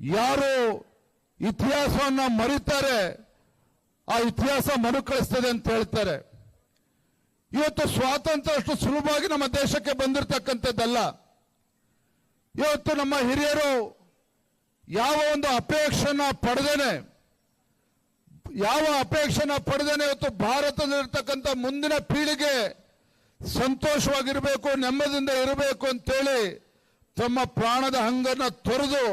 ಯಾರು ಇತಿಹಾಸವನ್ನು ಮರಿತಾರೆ, ಆ ಇತಿಹಾಸ ಮರುಕಳಿಸ್ತದೆ ಅಂತ ಹೇಳ್ತಾರೆ. ಇವತ್ತು ಸ್ವಾತಂತ್ರ್ಯ ಅಷ್ಟು ಸುಲಭವಾಗಿ ನಮ್ಮ ದೇಶಕ್ಕೆ ಬಂದಿರತಕ್ಕಂಥದ್ದಲ್ಲ. ಇವತ್ತು ನಮ್ಮ ಹಿರಿಯರು ಯಾವ ಒಂದು ಅಪೇಕ್ಷೆನ ಪಡೆದೇನೆ, ಯಾವ ಅಪೇಕ್ಷೆನ ಪಡೆದೇನೆ ಇವತ್ತು ಭಾರತದಲ್ಲಿರ್ತಕ್ಕಂಥ ಮುಂದಿನ ಪೀಳಿಗೆ ಸಂತೋಷವಾಗಿರಬೇಕು ನೆಮ್ಮದಿಯಿಂದ ಇರಬೇಕು ಅಂತೇಳಿ ತಮ್ಮ ಪ್ರಾಣದ ಹಂಗನ್ನು ತೊರೆದು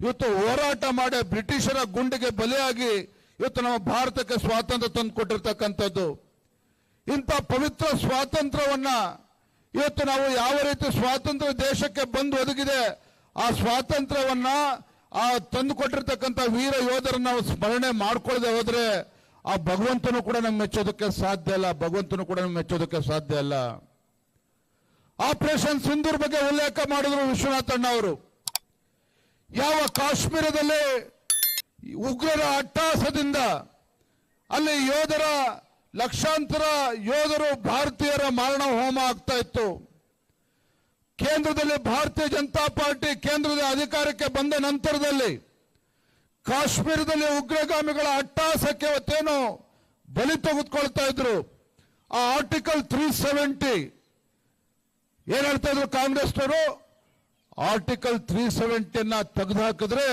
ಇವತ್ತು ಹೋರಾಟ ಮಾಡಿ ಬ್ರಿಟಿಷರ ಗುಂಡಿಗೆ ಬಲಿಯಾಗಿ ಇವತ್ತು ನಮ್ಮ ಭಾರತಕ್ಕೆ ಸ್ವಾತಂತ್ರ್ಯ ತಂದು ಕೊಟ್ಟಿರ್ತಕ್ಕಂಥದ್ದು. ಇಂಥ ಪವಿತ್ರ ಸ್ವಾತಂತ್ರ್ಯವನ್ನ ಇವತ್ತು ನಾವು ಯಾವ ರೀತಿ ಸ್ವಾತಂತ್ರ್ಯ ದೇಶಕ್ಕೆ ಬಂದು ಒದಗಿದೆ, ಆ ಸ್ವಾತಂತ್ರ್ಯವನ್ನ, ಆ ತಂದು ಕೊಟ್ಟಿರ್ತಕ್ಕಂಥ ವೀರ ಯೋಧರನ್ನ ನಾವು ಸ್ಮರಣೆ ಮಾಡ್ಕೊಳ್ಳದೆ ಹೋದ್ರೆ ಆ ಭಗವಂತನು ಕೂಡ ನಮ್ಗೆ ಮೆಚ್ಚೋದಕ್ಕೆ ಸಾಧ್ಯ ಇಲ್ಲ, ಭಗವಂತನು ಕೂಡ ನಮ್ಗೆ ಮೆಚ್ಚೋದಕ್ಕೆ ಸಾಧ್ಯ ಇಲ್ಲ. ಆಪರೇಷನ್ ಸಿಂಧೂರ್ ಬಗ್ಗೆ ಉಲ್ಲೇಖ ಮಾಡಿದ್ರು ವಿಶ್ವನಾಥಣ್ಣ ಅವರು ಯಾವ ಕಾಶ್ಮೀರದಲ್ಲಿ ಉಗ್ರರ ಅಟ್ಟಾಸದಿಂದ ಅಲ್ಲಿ ಯೋಧರ ಲಕ್ಷಾಂತರ ಯೋಧರು ಭಾರತೀಯರ ಮಾರಣ ಹೋಮ ಆಗ್ತಾ ಇತ್ತು. ಕೇಂದ್ರದಲ್ಲಿ ಭಾರತೀಯ ಜನತಾ ಪಾರ್ಟಿ ಕೇಂದ್ರದ ಅಧಿಕಾರಕ್ಕೆ ಬಂದ ನಂತರದಲ್ಲಿ ಕಾಶ್ಮೀರದಲ್ಲಿ ಉಗ್ರಗಾಮಿಗಳ ಅಟ್ಟಾಸಕ್ಕೆ ಅವತ್ತೇನು ಬಲಿ ತೆಗೆದುಕೊಳ್ತಾ ಇದ್ರು. ಆ ಆರ್ಟಿಕಲ್ ತ್ರೀ ಸೆವೆಂಟಿ ಏನ್ ಹೇಳ್ತಾ ಇದ್ರು ಕಾಂಗ್ರೆಸ್ನವರು? ಆರ್ಟಿಕಲ್ ತ್ರೀ ತೆಗೆದು ತೆಗೆದುಹಾಕಿದ್ರೆ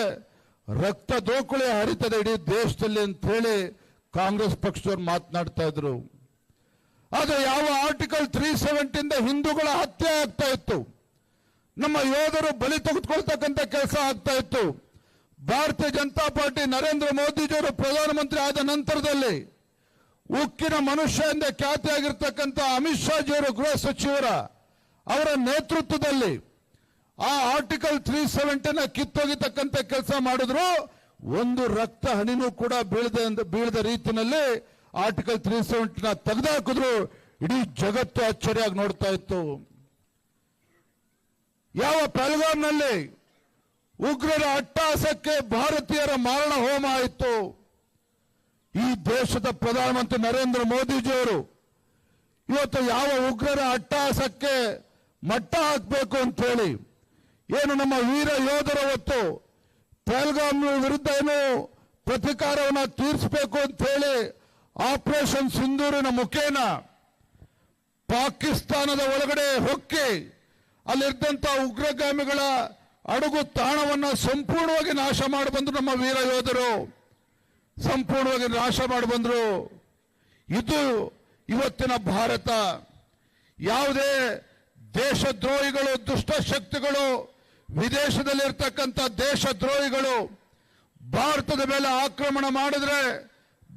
ರಕ್ತ ದೋಕುಳಿ ಹರಿತದೆ ಇಡೀ ದೇಶದಲ್ಲಿ ಅಂತ ಹೇಳಿ ಕಾಂಗ್ರೆಸ್ ಪಕ್ಷದವ್ರು ಮಾತನಾಡ್ತಾ ಇದ್ರು. ಆದ್ರೆ ಯಾವ ಆರ್ಟಿಕಲ್ ತ್ರೀ ಸೆವೆಂಟಿಂದ ಹಿಂದೂಗಳ ಹತ್ಯೆ ಆಗ್ತಾ ಇತ್ತು. ನಮ್ಮ ಯೋಧರು ಬಲಿ ತೆಗೆದುಕೊಳ್ತಕ್ಕಂಥ ಕೆಲಸ ಆಗ್ತಾ ಇತ್ತು. ಭಾರತೀಯ ಜನತಾ ಪಾರ್ಟಿ ನರೇಂದ್ರ ಮೋದಿಜಿಯವರು ಪ್ರಧಾನಮಂತ್ರಿ ಆದ ನಂತರದಲ್ಲಿ ಉಕ್ಕಿನ ಮನುಷ್ಯ ಎಂದೇ ಖ್ಯಾತಿಯಾಗಿರ್ತಕ್ಕಂಥ ಅಮಿತ್ ಶಾಜಿಯವರು ಗೃಹ ಸಚಿವರ ಅವರ ನೇತೃತ್ವದಲ್ಲಿ ಆ ಆರ್ಟಿಕಲ್ ತ್ರೀ ಸೆವೆಂಟಿನ ಕಿತ್ತೊಗಿತಕ್ಕಂಥ ಕೆಲಸ ಮಾಡಿದ್ರು. ಒಂದು ರಕ್ತ ಹಣಿನೂ ಕೂಡ ಬೀಳದ ಬೀಳದ ರೀತಿಯಲ್ಲಿ ಆರ್ಟಿಕಲ್ ತ್ರೀ ಸೆವೆಂಟಿನ ತೆಗೆದಾಕಿದ್ರು. ಇಡೀ ಜಗತ್ತು ಅಚ್ಚರಿಯಾಗಿ ನೋಡ್ತಾ ಇತ್ತು. ಯಾವ ಪಹಲ್ಗಾಮ್ನಲ್ಲಿ ಉಗ್ರರ ಅಟ್ಟಾಸಕ್ಕೆ ಭಾರತೀಯರ ಮಾರಣ ಹೋಮ ಆಯಿತು. ಈ ದೇಶದ ಪ್ರಧಾನಮಂತ್ರಿ ನರೇಂದ್ರ ಮೋದಿಜಿಯವರು ಇವತ್ತು ಯಾವ ಉಗ್ರರ ಅಟ್ಟಾಸಕ್ಕೆ ಮಟ್ಟ ಹಾಕಬೇಕು ಅಂತ ಹೇಳಿ ಏನು ನಮ್ಮ ವೀರ ಯೋಧರ ಹೊತ್ತು ಪಹಲ್ಗಾಮ್ ವಿರುದ್ಧ ಏನು ಪ್ರತಿಕಾರವನ್ನ ತೀರಿಸಬೇಕು ಅಂತ ಹೇಳಿ ಆಪರೇಷನ್ ಸಿಂಧೂರಿನ ಮುಖೇನ ಪಾಕಿಸ್ತಾನದ ಒಳಗಡೆ ಹೊಕ್ಕಿ ಅಲ್ಲಿರ್ದಂತ ಉಗ್ರಗಾಮಿಗಳ ಅಡುಗು ತಾಣವನ್ನ ಸಂಪೂರ್ಣವಾಗಿ ನಾಶ ಮಾಡಿ ಬಂದರು ನಮ್ಮ ವೀರ ಯೋಧರು. ಸಂಪೂರ್ಣವಾಗಿ ನಾಶ ಮಾಡಿ ಬಂದರು. ಇದು ಇವತ್ತಿನ ಭಾರತ. ಯಾವುದೇ ದೇಶದ್ರೋಹಿಗಳು ದುಷ್ಟ ಶಕ್ತಿಗಳು ವಿದೇಶದಲ್ಲಿರ್ತಕ್ಕಂಥ ದೇಶದ್ರೋಹಿಗಳು ಭಾರತದ ಮೇಲೆ ಆಕ್ರಮಣ ಮಾಡಿದ್ರೆ,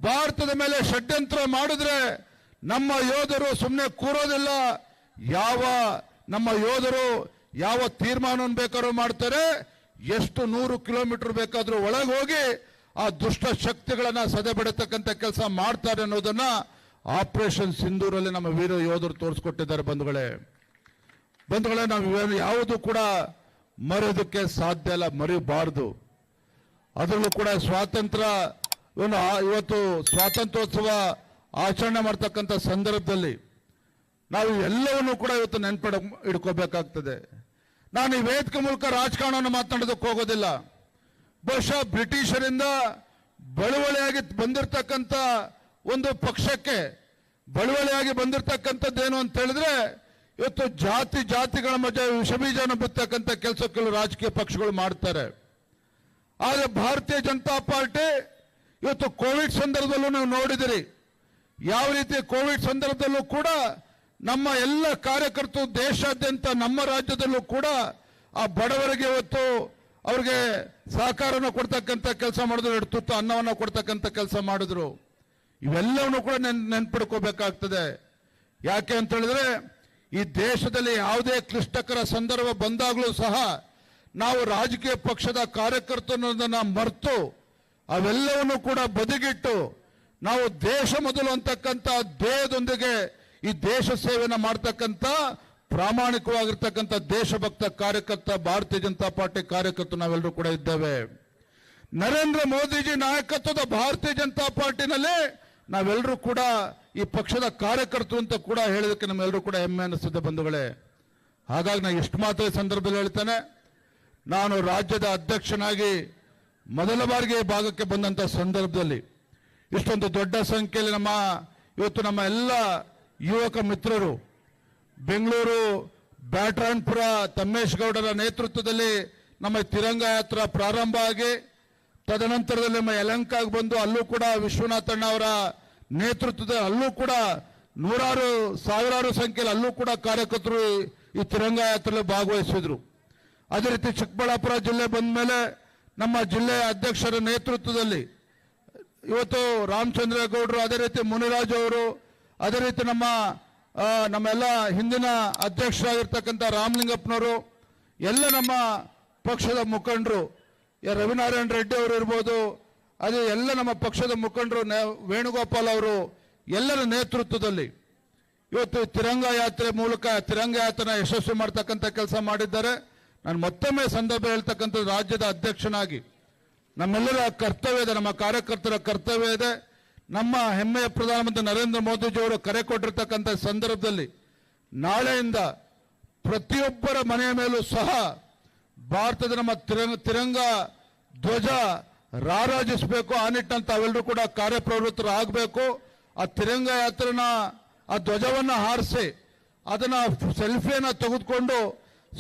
ಭಾರತದ ಮೇಲೆ ಷಡ್ಯಂತ್ರ ಮಾಡಿದ್ರೆ ನಮ್ಮ ಯೋಧರು ಸುಮ್ಮನೆ ಕೂರೋದಿಲ್ಲ. ಯಾವ ನಮ್ಮ ಯೋಧರು ಯಾವ ತೀರ್ಮಾನವನ್ನು ಬೇಕಾದ್ರೂ ಮಾಡ್ತಾರೆ, ಎಷ್ಟು ನೂರು ಕಿಲೋಮೀಟರ್ ಬೇಕಾದ್ರೂ ಒಳಗೆ ಹೋಗಿ ಆ ದುಷ್ಟ ಶಕ್ತಿಗಳನ್ನ ಸದೆಬಡತಕ್ಕಂಥ ಕೆಲಸ ಮಾಡ್ತಾರೆ ಅನ್ನೋದನ್ನ ಆಪರೇಷನ್ ಸಿಂಧೂರಲ್ಲಿ ನಮ್ಮ ವೀರ ಯೋಧರು ತೋರಿಸ್ಕೊಟ್ಟಿದ್ದಾರೆ ಬಂಧುಗಳೇ. ಬಂಧುಗಳೇ, ನಾವು ಯಾವುದು ಕೂಡ ಮರೆಯೋದಕ್ಕೆ ಸಾಧ್ಯ ಇಲ್ಲ ಮರೆಯಬಾರ್ದು ಅದರಲ್ಲೂ ಕೂಡ ಸ್ವಾತಂತ್ರ್ಯ ಇವತ್ತು ಸ್ವಾತಂತ್ರ್ಯೋತ್ಸವ ಆಚರಣೆ ಮಾಡ್ತಕ್ಕಂಥ ಸಂದರ್ಭದಲ್ಲಿ ನಾವು ಎಲ್ಲವನ್ನೂ ಕೂಡ ಇವತ್ತು ನೆನ್ಪಡ, ಇಡ್ಕೋಬೇಕಾಗ್ತದೆ. ನಾನು ಈ ವೇದಿಕೆ ಮೂಲಕ ರಾಜಕಾರಣವನ್ನು ಮಾತನಾಡೋದಕ್ಕೆ ಹೋಗೋದಿಲ್ಲ. ಬಹುಶಃ ಬ್ರಿಟಿಷರಿಂದ ಬಳುವಳಿಯಾಗಿ ಬಂದಿರತಕ್ಕಂಥ ಒಂದು ಪಕ್ಷಕ್ಕೆ ಬಳುವಳಿಯಾಗಿ ಬಂದಿರತಕ್ಕಂಥದ್ದೇನು ಅಂತ ಹೇಳಿದ್ರೆ ಇವತ್ತು ಜಾತಿ ಜಾತಿಗಳ ಮಧ್ಯೆ ವಿಷಬೀಜನ ಬಿತ್ತಕ್ಕಂಥ ಕೆಲಸ ರಾಜಕೀಯ ಪಕ್ಷಗಳು ಮಾಡ್ತಾರೆ. ಆದರೆ ಭಾರತೀಯ ಜನತಾ ಪಾರ್ಟಿ ಇವತ್ತು ಕೋವಿಡ್ ಸಂದರ್ಭದಲ್ಲೂ ನೀವು ನೋಡಿದಿರಿ. ಯಾವ ರೀತಿ ಕೋವಿಡ್ ಸಂದರ್ಭದಲ್ಲೂ ಕೂಡ ನಮ್ಮ ಎಲ್ಲ ಕಾರ್ಯಕರ್ತರು ದೇಶಾದ್ಯಂತ ನಮ್ಮ ರಾಜ್ಯದಲ್ಲೂ ಕೂಡ ಆ ಬಡವರಿಗೆ ಇವತ್ತು ಅವ್ರಿಗೆ ಸಹಕಾರವನ್ನು ಕೊಡ್ತಕ್ಕಂಥ ಕೆಲಸ ಮಾಡಿದ್ರು ಎರಡು ತುತ್ತು ಅನ್ನವನ್ನು ಕೊಡ್ತಕ್ಕಂಥ ಕೆಲಸ ಮಾಡಿದ್ರು. ಇವೆಲ್ಲವನ್ನು ಕೂಡ ನೆನ್, ನೆನ್ಪಿಡ್ಕೋಬೇಕಾಗ್ತದೆ. ಯಾಕೆ ಅಂತ ಹೇಳಿದ್ರೆ ಈ ದೇಶದಲ್ಲಿ ಯಾವುದೇ ಕ್ಲಿಷ್ಟಕರ ಸಂದರ್ಭ ಬಂದಾಗಲೂ ಸಹ ನಾವು ರಾಜಕೀಯ ಪಕ್ಷದ ಕಾರ್ಯಕರ್ತನನ್ನ ಮರೆತು ಅವೆಲ್ಲವನ್ನು ಕೂಡ ಬದಿಗಿಟ್ಟು ನಾವು ದೇಶ ಮೊದಲು ಅಂತಕ್ಕಂಥ ಧ್ಯೇಯದೊಂದಿಗೆ ಈ ದೇಶ ಸೇವೆಯನ್ನು ಮಾಡ್ತಕ್ಕಂಥ ಪ್ರಾಮಾಣಿಕವಾಗಿರ್ತಕ್ಕಂಥ ದೇಶಭಕ್ತ ಕಾರ್ಯಕರ್ತ, ಭಾರತೀಯ ಜನತಾ ಪಾರ್ಟಿ ಕಾರ್ಯಕರ್ತರು ನಾವೆಲ್ಲರೂ ಕೂಡ ಇದ್ದೇವೆ. ನರೇಂದ್ರ ಮೋದಿಜಿ ನಾಯಕತ್ವದ ಭಾರತೀಯ ಜನತಾ ಪಾರ್ಟಿನಲ್ಲಿ ನಾವೆಲ್ಲರೂ ಕೂಡ ಈ ಪಕ್ಷದ ಕಾರ್ಯಕರ್ತರು ಅಂತ ಕೂಡ ಹೇಳೋದಕ್ಕೆ ನಮ್ಮೆಲ್ಲರೂ ಕೂಡ ಹೆಮ್ಮೆ ಅನ್ನಿಸುತ್ತೆ ಬಂಧುಗಳೇ. ಹಾಗಾಗಿ ನಾನು ಎಷ್ಟು ಮಾತ್ರ ಸಂದರ್ಭದಲ್ಲಿ ಹೇಳ್ತೇನೆ. ನಾನು ರಾಜ್ಯದ ಅಧ್ಯಕ್ಷನಾಗಿ ಮೊದಲ ಬಾರಿಗೆ ಭಾಗಕ್ಕೆ ಬಂದಂಥ ಸಂದರ್ಭದಲ್ಲಿ ಇಷ್ಟೊಂದು ದೊಡ್ಡ ಸಂಖ್ಯೆಯಲ್ಲಿ ನಮ್ಮ ಇವತ್ತು ನಮ್ಮ ಎಲ್ಲ ಯುವಕ ಮಿತ್ರರು, ಬೆಂಗಳೂರು ಬ್ಯಾಟ್ರಾನ್ಪುರ ತಮ್ಮೇಶ್ ಗೌಡರ ನೇತೃತ್ವದಲ್ಲಿ ನಮ್ಮ ತಿರಂಗ ಯಾತ್ರಾ ಪ್ರಾರಂಭ ಆಗಿ ತದನಂತರದಲ್ಲಿ ನಮ್ಮ ಯಲಂಕಾಗ್ ಬಂದು ಅಲ್ಲೂ ಕೂಡ ವಿಶ್ವನಾಥಣ್ಣ ಅವರ ನೇತೃತ್ವದ ಅಲ್ಲೂ ಕೂಡ ನೂರಾರು, ಸಾವಿರಾರು ಸಂಖ್ಯೆಯಲ್ಲಿ ಅಲ್ಲೂ ಕೂಡ ಕಾರ್ಯಕರ್ತರು ಈ- ತಿರಂಗ ಯಾತ್ರೆಯಲ್ಲಿ ಭಾಗವಹಿಸಿದ್ರು. ಅದೇ ರೀತಿ ಚಿಕ್ಕಬಳ್ಳಾಪುರ ಜಿಲ್ಲೆ ಬಂದ ಮೇಲೆ ನಮ್ಮ ಜಿಲ್ಲೆಯ ಅಧ್ಯಕ್ಷರ ನೇತೃತ್ವದಲ್ಲಿ ಇವತ್ತು ರಾಮಚಂದ್ರ ಗೌಡರು ಅದೇ ರೀತಿ ಮುನಿರಾಜ್ ಅವರು, ಅದೇ ರೀತಿ ನಮ್ಮ ನಮ್ಮೆಲ್ಲ ಹಿಂದಿನ ಅಧ್ಯಕ್ಷರಾಗಿರ್ತಕ್ಕಂಥ ರಾಮಲಿಂಗಪ್ಪನವರು, ಎಲ್ಲ ನಮ್ಮ ಪಕ್ಷದ ಮುಖಂಡರು ರವಿನಾರಾಯಣ ರೆಡ್ಡಿ ಅವರು ಇರ್ಬೋದು, ಅದೇ ಎಲ್ಲ ನಮ್ಮ ಪಕ್ಷದ ಮುಖಂಡರು ವೇಣುಗೋಪಾಲ್ ಅವರು, ಎಲ್ಲರ ನೇತೃತ್ವದಲ್ಲಿ ಇವತ್ತು ತಿರಂಗ ಯಾತ್ರೆ ಮೂಲಕ ತಿರಂಗ ಯಾತ್ರೆನ ಯಶಸ್ವಿ ಮಾಡ್ತಕ್ಕಂಥ ಕೆಲಸ ಮಾಡಿದ್ದಾರೆ. ನಾನು ಮತ್ತೊಮ್ಮೆ ಸಂದರ್ಭ ಹೇಳ್ತಕ್ಕಂಥದ್ದು ರಾಜ್ಯದ ಅಧ್ಯಕ್ಷನಾಗಿ, ನಮ್ಮೆಲ್ಲರ ಕರ್ತವ್ಯ ಇದೆ, ನಮ್ಮ ಕಾರ್ಯಕರ್ತರ ಕರ್ತವ್ಯ ಇದೆ. ನಮ್ಮ ಹೆಮ್ಮೆಯ ಪ್ರಧಾನಮಂತ್ರಿ ನರೇಂದ್ರ ಮೋದಿಜಿಯವರು ಕರೆ ಕೊಟ್ಟಿರ್ತಕ್ಕಂಥ ಸಂದರ್ಭದಲ್ಲಿ ನಾಳೆಯಿಂದ ಪ್ರತಿಯೊಬ್ಬರ ಮನೆಯ ಮೇಲೂ ಸಹ ಭಾರತದ ನಮ್ಮ ತಿರಂಗ ತಿರಂಗ ಧ್ವಜ ರಾರಾಜಿಸಬೇಕು. ಆ ನಿಟ್ಟಿನಲ್ಲಿ ತಾವೆಲ್ಲರೂ ಕೂಡ ಕಾರ್ಯಪ್ರವೃತ್ತರು ಆಗಬೇಕು. ಆ ತಿರಂಗ ಯಾತ್ರೆನ, ಆ ಧ್ವಜವನ್ನು ಹಾರಿಸಿ ಅದನ್ನ ಸೆಲ್ಫಿಯನ್ನು ತೆಗೆದುಕೊಂಡು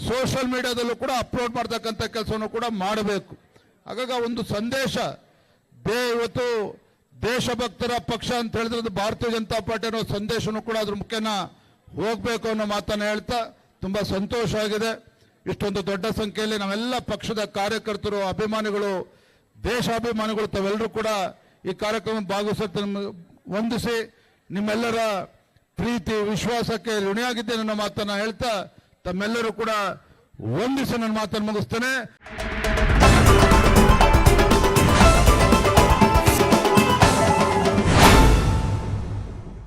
ಸೋಷಿಯಲ್ ಮೀಡಿಯಾದಲ್ಲೂ ಕೂಡ ಅಪ್ಲೋಡ್ ಮಾಡ್ತಕ್ಕಂಥ ಕೆಲಸವನ್ನು ಕೂಡ ಮಾಡಬೇಕು. ಹಾಗಾಗಿ ಒಂದು ಸಂದೇಶ ದೇ ಇವತ್ತು ದೇಶಭಕ್ತರ ಪಕ್ಷ ಅಂತ ಹೇಳಿದ್ರೆ ಅದು ಭಾರತೀಯ ಜನತಾ ಪಾರ್ಟಿ ಅನ್ನೋ ಸಂದೇಶನೂ ಕೂಡ ಅದ್ರ ಮುಖ್ಯನ ಹೋಗ್ಬೇಕು ಅನ್ನೋ ಮಾತನ್ನ ಹೇಳ್ತಾ ತುಂಬಾ ಸಂತೋಷ ಆಗಿದೆ. ಇಷ್ಟೊಂದು ದೊಡ್ಡ ಸಂಖ್ಯೆಯಲ್ಲಿ ನಾವೆಲ್ಲ ಪಕ್ಷದ ಕಾರ್ಯಕರ್ತರು, ಅಭಿಮಾನಿಗಳು, ದೇಶಾಭಿಮಾನಿಗಳು, ತಾವೆಲ್ಲರೂ ಕೂಡ ಈ ಕಾರ್ಯಕ್ರಮ ಭಾಗವಹಿಸುತ್ತೆ ವಂದಿಸಿ ನಿಮ್ಮೆಲ್ಲರ ಪ್ರೀತಿ, ವಿಶ್ವಾಸಕ್ಕೆ ಋಣಿಯಾಗಿದ್ದೆ ಅನ್ನೋ ಮಾತನ್ನ ಹೇಳ್ತಾ ತಮ್ಮೆಲ್ಲರೂ ಕೂಡ ವಂದಿಸಿ ನನ್ನ ಮಾತನ್ನು ಮುಗಿಸ್ತೇನೆ.